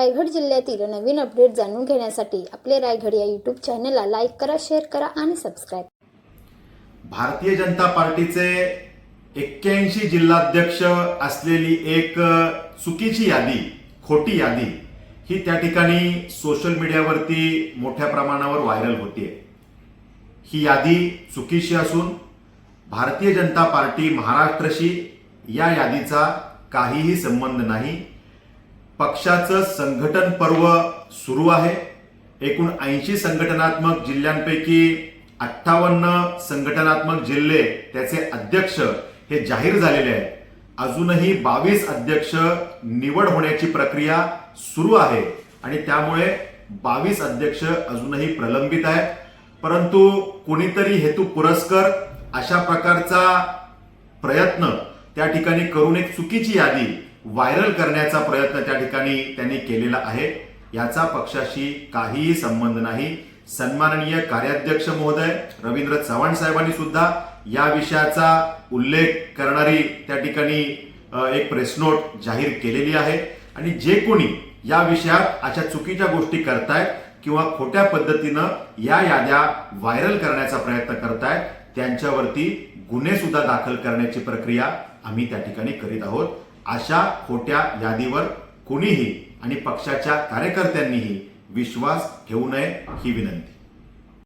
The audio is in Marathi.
रायगड जिल्ह्यातील नवीन अपडेट जाणून घेण्यासाठी आपले रायगड या यूट्यूब चॅनलला लाईक करा शेअर करा आणि सबस्क्राईब भारतीय जनता पार्टीचे एक्क्याऐंशी जिल्हाध्यक्ष असलेली एक चुकीची यादी खोटी यादी ही त्या ठिकाणी सोशल मीडियावरती मोठ्या प्रमाणावर व्हायरल होतीये. ही यादी चुकीची असून भारतीय जनता पार्टी महाराष्ट्रशी या यादीचा काहीही संबंध नाही. पक्षाचं संघटन पर्व सुरू आहे. एकूण ऐंशी संघटनात्मक जिल्ह्यांपैकी अठ्ठावन्न संघटनात्मक जिल्हे त्याचे अध्यक्ष हे जाहीर झालेले आहेत. अजूनही बावीस अध्यक्ष निवड होण्याची प्रक्रिया सुरू आहे आणि त्यामुळे बावीस अध्यक्ष अजूनही प्रलंबित आहेत. परंतु कोणीतरी हेतू पुरस्कर अशा प्रकारचा प्रयत्न त्या ठिकाणी करून एक चुकीची यादी व्हायरल करण्याचा प्रयत्न त्या ठिकाणी त्यांनी केलेला आहे. याचा पक्षाशी काहीही संबंध नाही. सन्माननीय कार्याध्यक्ष महोदय रवींद्र चव्हाण साहेबांनी सुद्धा या विषयाचा उल्लेख करणारी त्या ठिकाणी एक प्रेस नोट जाहीर केलेली आहे. आणि जे कोणी या विषयात अशा चुकीच्या गोष्टी करतायत किंवा खोट्या पद्धतीनं या याद्या व्हायरल करण्याचा प्रयत्न करतायत त्यांच्यावरती गुन्हे सुद्धा दाखल करण्याची प्रक्रिया आम्ही त्या ठिकाणी करीत आहोत. अशा खोट्या यादीवर कुणीही आणि पक्षाच्या कार्यकर्त्यांनीही विश्वास ठेवू नये ही विनंती.